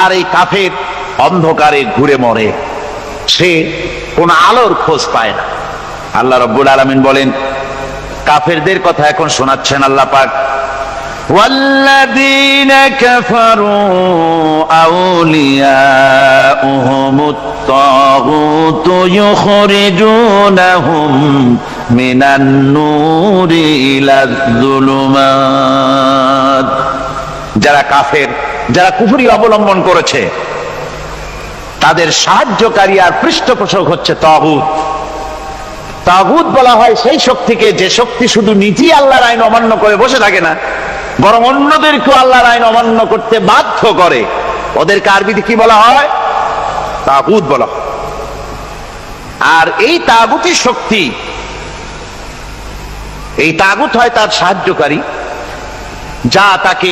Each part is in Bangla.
আর এই কাফের অন্ধকারে ঘুরে মরে সে কোন আলোর খোঁজ পায় না আল্লাহ রব্বুল আলমিন বলেন কাফেরদের কথা এখন শোনাচ্ছেন আল্লাহ পাক والذين كفروا أولياؤهم الطاغوت يخرجونهم من النور إلى الظلمات যারা কাফের যারা কুফরি অবলম্বন করেছে, তাদের সাহায্যকারী আর পৃষ্ঠপোষক হচ্ছে তাগুত। তাগুত বলা হয় সেই শক্তিকে যে শক্তি শুধু নিজেই আল্লাহর আইন অমান্য করে বসে থাকে না, বরং অন্যদেরকেও আল্লাহর আইন অমান্য করতে বাধ্য করে। ওদেরকে আরবিতে কি বলা হয়? তাগুত বলা আর এই তাগুতি শক্তি, এই তাগুত হয় তার সাহায্যকারী, যা তাকে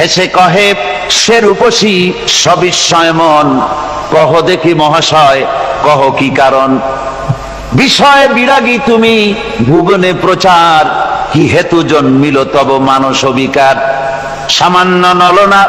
হেসে কহে, সে রূপসী সবিস্ময় মন কহ দেখি মহাশয়, কহ কি কারণ? বিষয় বিরাগী তুমি ভুবনে প্রচার। কি হেতু জন্মিল তব মানস বিকার সামান্য নলনা